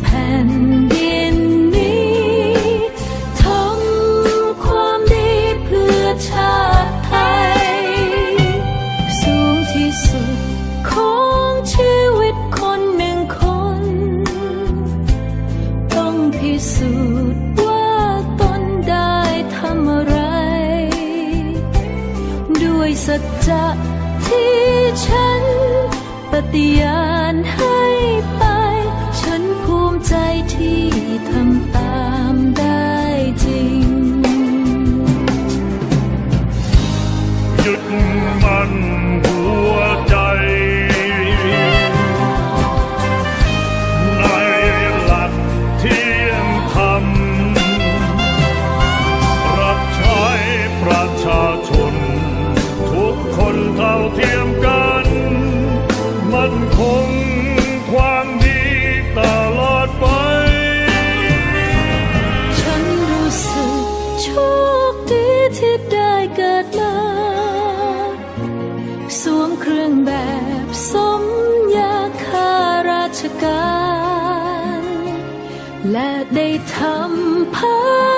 แผ่นดินนี้ทำความดีเพื่อชาติไทย สูงที่สุดของชีวิตคนหนึ่งคน ต้องพิสูจน์ว่าตนได้ทำอะไร ด้วยสัจจะที่ฉันปฏิญาณให้ เท่าเทียมกัน มันคงความดีตลอดไป ฉันรู้สึกโชคดีที่ได้เกิดมา สวมเครื่องแบบสมยาคาราชการ และได้ทำภา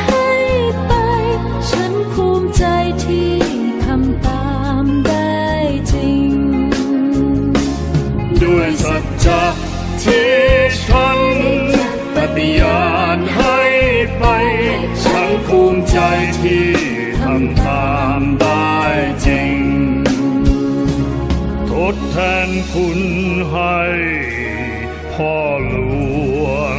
ฏิญาณให้ไป ฉันภูมิใจที่ทำตามได้จริง ทดแทนคุณให้พ่อหลวง